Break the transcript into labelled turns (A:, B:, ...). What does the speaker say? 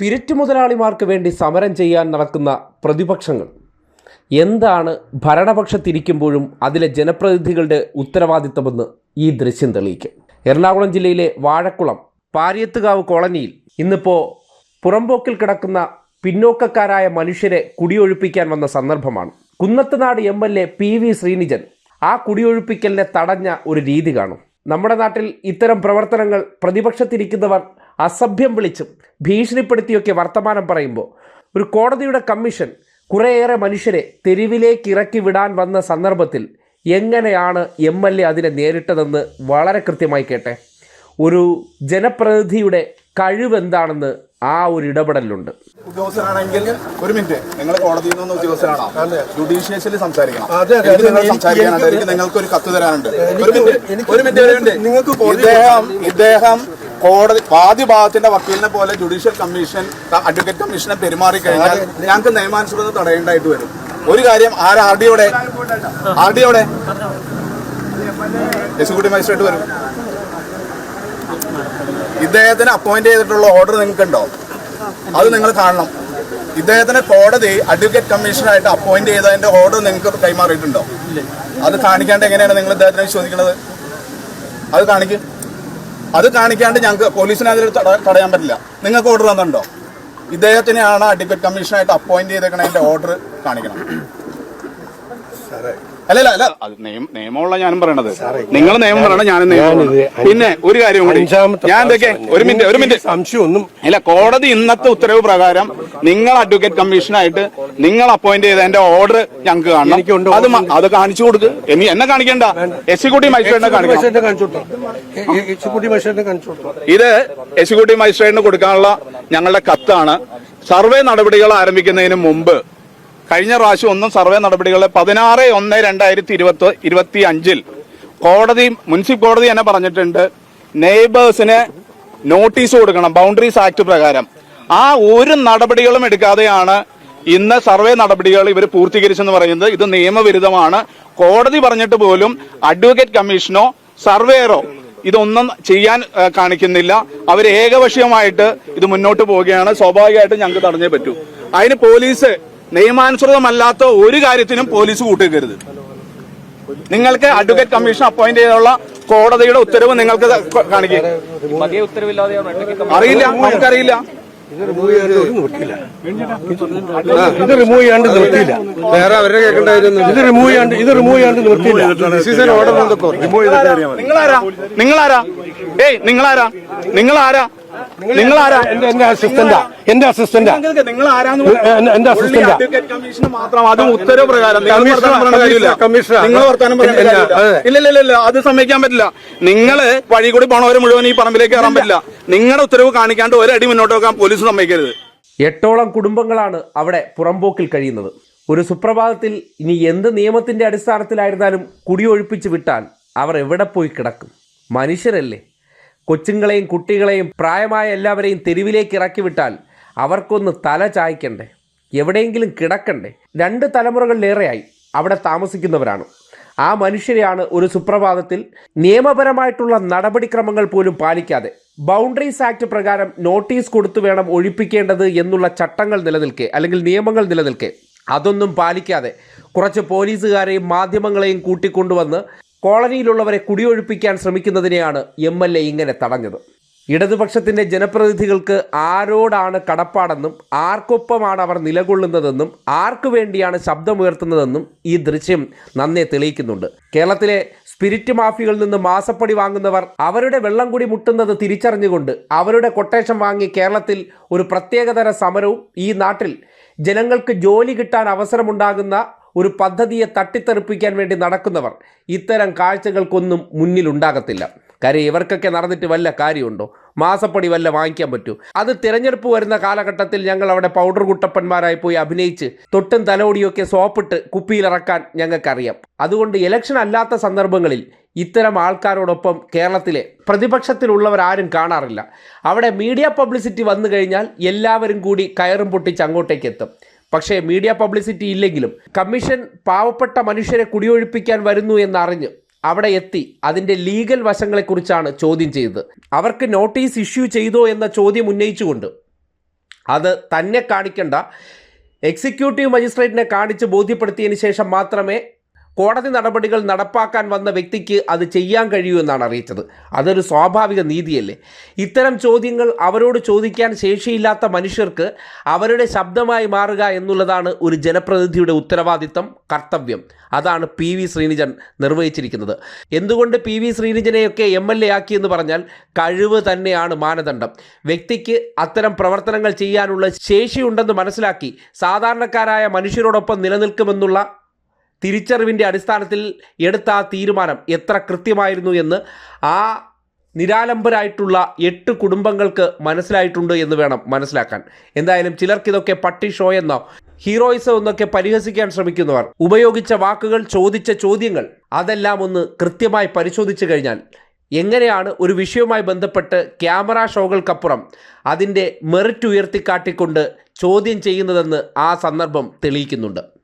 A: Spirit മുതലാളിമാർക്ക് വേണ്ടി സമരം ചെയ്യാൻ നടക്കുന്ന പ്രതിപക്ഷങ്ങൾ. എന്താണ് ഭരണപക്ഷത്തിരിക്കുമ്പോഴും അതിലെ ജനപ്രതിനിധികളുടെ ഉത്തരവാദിത്തമെന്ന് ഈ ദൃശ്യം തെളിയിക്കും. എറണാകുളം ജില്ലയിലെ വാഴക്കുളം പാരിയത്തുകാവ് കോളനിയിൽ ഇന്നിപ്പോൾ പുറമ്പോക്കിൽ കിടക്കുന്ന പിന്നോക്കക്കാരായ മനുഷ്യരെ കുടിയൊഴിപ്പിക്കാൻ വന്ന സന്ദർഭമാണ്. Kunnathunad M L A P V Sreenijan ആ കുടിയൊഴിപ്പിക്കലിനെ തടഞ്ഞ ഒരു രീതി കാണും. നമ്മുടെ നാട്ടിൽ ഇത്തരം പ്രവർത്തനങ്ങൾ പ്രതിപക്ഷത്തിരിക്കുന്നവർ അസഭ്യം വിളിച്ചും ഭീഷണിപ്പെടുത്തിയൊക്കെ വർത്തമാനം പറയുമ്പോൾ ഒരു കോടതിയുടെ കമ്മീഷൻ കുറേയേറെ മനുഷ്യരെ തെരുവിലേക്ക് ഇറക്കി വിടാൻ വന്ന സന്ദർഭത്തിൽ എങ്ങനെയാണ് എം എൽ എ അതിനെ നേരിട്ടതെന്ന് വളരെ കൃത്യമായി കേട്ടെ. ഒരു ജനപ്രതിനിധിയുടെ കഴിവെന്താണെന്ന് ആ ഒരു ഇടപെടലുണ്ട്
B: ഉദ്യോഗസ്ഥനാണെങ്കിൽ ഒരു മിനിറ്റ് നിങ്ങൾ കോടതിയിൽ നിന്ന് ഉദ്യോഗസ്ഥനാണോ? ജുഡീഷ്യസിൽ സംസാരിക്കണം.
C: അതെ, അതെ.
B: നിങ്ങൾ
C: എനിക്ക്
B: സംസാരിക്കാനുണ്ട് എനിക്ക് നിങ്ങൾക്ക് ഒരു കത്ത് തരാനുണ്ട്. ഒരു മിനിറ്റ് ഒരു മിനിറ്റ്
C: നിങ്ങൾക്ക്
B: ഇദ്ദേഹം കോടതി വാദി ഭാഗത്തിന്റെ വക്കീലിനെ പോലെ ജുഡീഷ്യൽ കമ്മീഷൻ അഡ്വക്കേറ്റ് കമ്മീഷനെ പെരുമാറി കഴിഞ്ഞാൽ ഞങ്ങൾക്ക് നിയമാനുസൃതം തടയേണ്ടതായിട്ട് വരും. ഒരു കാര്യം ആരാ ആർ ഡിയോടെ ആർ ഡിയോടെ എക്സിക്യൂട്ടീവ് മജിസ്ട്രേറ്റ് വരും. ഇദ്ദേഹത്തിന് അപ്പോയിന്റ് ചെയ്തിട്ടുള്ള ഓർഡർ നിങ്ങൾക്ക് ഉണ്ടോ അത് നിങ്ങൾ കാണണം. ഇദ്ദേഹത്തിന് കോടതി അഡ്വക്കേറ്റ് കമ്മീഷനായിട്ട് അപ്പോയിന്റ് ചെയ്തതിന്റെ ഓർഡർ നിങ്ങൾക്ക് കൈമാറിയിട്ടുണ്ടോ? അത് കാണിക്കാണ്ട് എങ്ങനെയാണ് നിങ്ങൾ ഇദ്ദേഹത്തിനെ ചോദിക്കുന്നത് അത് കാണിക്കും. അത് കാണിക്കാണ്ട് ഞങ്ങൾക്ക് പോലീസിനെ അതിൽ തടയാൻ പറ്റില്ല. നിങ്ങൾക്ക് ഓർഡർ തന്നിട്ടുണ്ടോ ഇദ്ദേഹത്തിനെയാണ് അഡ്വക്കേറ്റ് കമ്മീഷനായിട്ട് അപ്പോയിന്റ് ചെയ്തേക്കണതിന്റെ ഓർഡർ കാണിക്കണം. അല്ലല്ല അല്ല അത് നിയമ- നിയമമുള്ള ഞാനും പറയണത്. നിങ്ങൾ നിയമം പറയണം ഞാനും നിയമം പിന്നെ ഒരു കാര്യം കൂടി. ഞാൻ എന്തൊക്കെ? ഒരു മിനിറ്റ് ഒരു മിനിറ്റ്.
C: സംശയം
B: ഒന്നും അല്ല കോടതി ഇന്നത്തെ ഉത്തരവ് പ്രകാരം നിങ്ങൾ അഡ്വക്കേറ്റ് കമ്മീഷനായിട്ട് നിങ്ങൾ അപ്പോയിന്റ് ചെയ്ത എന്റെ ഓർഡർ ഞങ്ങൾക്ക് കാണണം. അത് അത് കാണിച്ചു കൊടുക്ക്. എനി എന്നെ കാണിക്കണ്ട. എക്സിക്യൂട്ടീവ് മജിസ്ട്രേറ്റിനെ കാണിക്കണം. ഇത് എക്സിക്യൂട്ടീവ് മജിസ്ട്രേറ്റിന് കൊടുക്കാനുള്ള ഞങ്ങളുടെ കത്താണ്. സർവേ നടപടികൾ ആരംഭിക്കുന്നതിന് മുമ്പ് കഴിഞ്ഞ പ്രാവശ്യം ഒന്നും സർവേ നടപടികളെ പതിനാറ് ഒന്ന് രണ്ടായിരത്തി ഇരുപത്തി ഇരുപത്തി അഞ്ചിൽ കോടതി മുനിസിപ്പൽ കോടതി തന്നെ പറഞ്ഞിട്ടുണ്ട് നെയ്ബേഴ്സിന് നോട്ടീസ് കൊടുക്കണം ബൗണ്ടറീസ് ആക്ട് പ്രകാരം. ആ ഒരു നടപടികളും എടുക്കാതെയാണ് ഇന്ന് സർവേ നടപടികൾ ഇവർ പൂർത്തീകരിച്ചെന്ന് പറയുന്നത് ഇത് നിയമവിരുദ്ധമാണ്. കോടതി പറഞ്ഞിട്ട് പോലും അഡ്വക്കേറ്റ് കമ്മീഷനോ സർവേയറോ ഇതൊന്നും ചെയ്യാൻ കാണിക്കുന്നില്ല. അവർ ഏകപക്ഷീയമായിട്ട് ഇത് മുന്നോട്ട് പോവുകയാണ്. സ്വാഭാവികമായിട്ടും ഞങ്ങൾക്ക് തടഞ്ഞേ പറ്റൂ. അതിന് പോലീസ് നിയമാനുസൃതമല്ലാത്ത ഒരു കാര്യത്തിനും പോലീസ് കൂട്ടിക്കരുത് നിങ്ങൾക്ക് അഡ്വക്കേറ്റ് കമ്മീഷൻ അപ്പോയിന്റ് ചെയ്തുള്ള കോടതിയുടെ ഉത്തരവ് നിങ്ങൾക്ക് കാണിക്കുക അറിയില്ല നമുക്കറിയില്ല.
C: ഇത് റിമൂവ് ചെയ്യാണ്ട് ഒരു നിവൃത്തിയില്ല ഇത് റിമൂവ് ചെയ്യാണ്ട് നിവൃത്തിയില്ല വേറെ അവരെ കേൾക്കണ്ടായിരുന്നു ഇത് റിമൂവ് ചെയ്യാണ്ട് ഇത് റിമൂവ് ചെയ്യാണ്ട് നിർത്തിയില്ല. ഓർഡർ റിമൂവ്
B: നിങ്ങളാരാ? നിങ്ങളാരാ? ഏയ് നിങ്ങളാരാ? നിങ്ങളാരാ? നിങ്ങളാരാ?
C: എന്റെ എന്റെ അസിസ്റ്റന്റാ എന്റെ അസിസ്റ്റന്റാ
B: നിങ്ങൾ
C: എന്റെ
B: കമ്മീഷന് മാത്രം. അതും ഉത്തരവ് പ്രകാരം നിങ്ങൾ വർത്തമാനം. നിങ്ങൾ.
C: ഇല്ല
B: ഇല്ല ഇല്ല, ഇല്ല. അത് സമ്മതിക്കാൻ പറ്റില്ല. നിങ്ങൾ വഴി കൂടി പോണവര് മുഴുവൻ ഈ പറമ്പിലേക്ക് കയറാൻ പറ്റില്ല. നിങ്ങളുടെ ഉത്തരവ് കാണിക്കാണ്ട് ഒരടി മുന്നോട്ട് വെക്കാൻ പോലീസ് സമ്മതിക്കരുത്.
A: എട്ടോളം കുടുംബങ്ങളാണ് അവിടെ പുറമ്പോക്കിൽ കഴിയുന്നത്. ഒരു സുപ്രഭാതത്തിൽ ഇനി എന്ത് നിയമത്തിന്റെ അടിസ്ഥാനത്തിലായിരുന്നാലും കുടിയൊഴിപ്പിച്ച് വിട്ടാൽ അവർ എവിടെ പോയി കിടക്കും? മനുഷ്യരല്ലേ? കൊച്ചുങ്ങളെയും കുട്ടികളെയും പ്രായമായ എല്ലാവരെയും തെരുവിലേക്ക് ഇറക്കി വിട്ടാൽ അവർക്കൊന്ന് തല ചായ്ക്കണ്ടേ? എവിടെയെങ്കിലും കിടക്കണ്ടേ? രണ്ട് തലമുറകളിലേറെയായി അവിടെ താമസിക്കുന്നവരാണ്. ആ മനുഷ്യരെയാണ് ഒരു സുപ്രഭാതത്തിൽ നിയമപരമായിട്ടുള്ള നടപടിക്രമങ്ങൾ പോലും പാലിക്കാതെ ബൗണ്ടറീസ് ആക്ട് പ്രകാരം നോട്ടീസ് കൊടുത്തു വേണം ഒഴിപ്പിക്കേണ്ടത് എന്നുള്ള ചട്ടങ്ങൾ നിലനിൽക്കെ അല്ലെങ്കിൽ നിയമങ്ങൾ നിലനിൽക്കെ. അതൊന്നും പാലിക്കാതെ കുറച്ച് പോലീസുകാരെയും മാധ്യമങ്ങളെയും കൂട്ടിക്കൊണ്ടുവന്ന് കോളനിയിലുള്ളവരെ കുടിയൊഴിപ്പിക്കാൻ ശ്രമിക്കുന്നതിനെയാണ് എം എൽ എ ഇങ്ങനെ തടഞ്ഞത്. ഇടതുപക്ഷത്തിന്റെ ജനപ്രതിനിധികൾക്ക് ആരോടാണ് കടപ്പാടെന്നും ആർക്കൊപ്പമാണ് അവർ നിലകൊള്ളുന്നതെന്നും ആർക്കു വേണ്ടിയാണ് ശബ്ദമുയർത്തുന്നതെന്നും ഈ ദൃശ്യം നന്നേ തെളിയിക്കുന്നുണ്ട്. കേരളത്തിലെ സ്പിരിറ്റ് മാഫിയകളിൽ നിന്ന് മാസപ്പടി വാങ്ങുന്നവർ അവരുടെ വെള്ളം കൂടി മുട്ടുന്നത് തിരിച്ചറിഞ്ഞുകൊണ്ട് അവരുടെ കൊട്ടേഷൻ വാങ്ങി കേരളത്തിൽ ഒരു പ്രത്യേകതര സമരവും ഈ നാട്ടിൽ ജനങ്ങൾക്ക് ജോലി കിട്ടാൻ അവസരമുണ്ടാകുന്ന ഒരു പദ്ധതിയെ തട്ടിത്തെറിപ്പിക്കാൻ വേണ്ടി നടക്കുന്നവർ ഇത്തരം കാഴ്ചകൾക്കൊന്നും മുന്നിലുണ്ടാകത്തില്ല. കാര്യം ഇവർക്കൊക്കെ നടന്നിട്ട് വല്ല കാര്യമുണ്ടോ? മാസപ്പടി വല്ല വാങ്ങിക്കാൻ പറ്റൂ? അത് തിരഞ്ഞെടുപ്പ് വരുന്ന കാലഘട്ടത്തിൽ ഞങ്ങൾ അവിടെ പൗഡർ കുട്ടപ്പന്മാരായി പോയി അഭിനയിച്ച് തൊട്ടും തലോടിയൊക്കെ സോപ്പിട്ട് കുപ്പിയിലിറക്കാൻ ഞങ്ങൾക്കറിയാം. അതുകൊണ്ട് ഇലക്ഷൻ അല്ലാത്ത സന്ദർഭങ്ങളിൽ ഇത്തരം ആൾക്കാരോടൊപ്പം കേരളത്തിലെ പ്രതിപക്ഷത്തിലുള്ളവരാരും കാണാറില്ല. അവിടെ മീഡിയ പബ്ലിസിറ്റി വന്നു കഴിഞ്ഞാൽ എല്ലാവരും കൂടി കയറും പൊട്ടിച്ച് അങ്ങോട്ടേക്ക് എത്തും. പക്ഷേ മീഡിയ പബ്ലിസിറ്റി ഇല്ലെങ്കിലും കമ്മീഷൻ പാവപ്പെട്ട മനുഷ്യരെ കുടിയൊഴിപ്പിക്കാൻ വരുന്നു എന്നറിഞ്ഞ് അവിടെ എത്തി അതിന്റെ ലീഗൽ വശങ്ങളെക്കുറിച്ചാണ് ചോദ്യം ചെയ്തത്. അവർക്ക് നോട്ടീസ് ഇഷ്യൂ ചെയ്തോ എന്ന ചോദ്യം ഉന്നയിച്ചുകൊണ്ട് അത് തന്നെ കാണിക്കേണ്ട. എക്സിക്യൂട്ടീവ് മജിസ്ട്രേറ്റിനെ കാണിച്ച് ബോധ്യപ്പെടുത്തിയതിന് ശേഷം മാത്രമേ കോടതി നടപടികൾ നടപ്പാക്കാൻ വന്ന വ്യക്തിക്ക് അത് ചെയ്യാൻ കഴിയൂ എന്നാണ് അറിയിച്ചത്. അതൊരു സ്വാഭാവിക നീതിയല്ലേ? ഇത്തരം ചോദ്യങ്ങൾ അവരോട് ചോദിക്കാൻ ശേഷിയില്ലാത്ത മനുഷ്യർക്ക് അവരുടെ ശബ്ദമായി മാറുക എന്നുള്ളതാണ് ഒരു ജനപ്രതിനിധിയുടെ ഉത്തരവാദിത്തം കർത്തവ്യം. അതാണ് പി വി ശ്രീനിജൻ നിർവഹിച്ചിരിക്കുന്നത്. എന്തുകൊണ്ട് പി വി ശ്രീനിജനെയൊക്കെ എം എൽ എ ആക്കിയെന്ന് പറഞ്ഞാൽ കഴിവ് തന്നെയാണ് മാനദണ്ഡം. വ്യക്തിക്ക് അത്തരം പ്രവർത്തനങ്ങൾ ചെയ്യാനുള്ള ശേഷിയുണ്ടെന്ന് മനസ്സിലാക്കി സാധാരണക്കാരായ മനുഷ്യരോടൊപ്പം നിലനിൽക്കുമെന്നുള്ള തിരിച്ചറിവിന്റെ അടിസ്ഥാനത്തിൽ എടുത്ത ആ തീരുമാനം എത്ര കൃത്യമായിരുന്നു എന്ന് ആ നിരാലംബരായിട്ടുള്ള എട്ട് കുടുംബങ്ങൾക്ക് മനസ്സിലായിട്ടുണ്ട് എന്ന് വേണം മനസ്സിലാക്കാൻ. എന്തായാലും ചിലർക്കിതൊക്കെ പട്ടി ഷോ എന്നോ ഹീറോയിസം എന്നൊക്കെ പരിഹസിക്കാൻ ശ്രമിക്കുന്നവർ ഉപയോഗിച്ച വാക്കുകൾ ചോദിച്ച ചോദ്യങ്ങൾ അതെല്ലാം ഒന്ന് കൃത്യമായി പരിശോധിച്ചു കഴിഞ്ഞാൽ എങ്ങനെയാണ് ഒരു വിഷയവുമായി ബന്ധപ്പെട്ട് ക്യാമറ ഷോകൾക്കപ്പുറം അതിന്റെ മെറിറ്റ് ഉയർത്തിക്കാട്ടിക്കൊണ്ട് ചോദ്യം ചെയ്യുന്നതെന്ന് ആ സന്ദർഭം തെളിയിക്കുന്നുണ്ട്.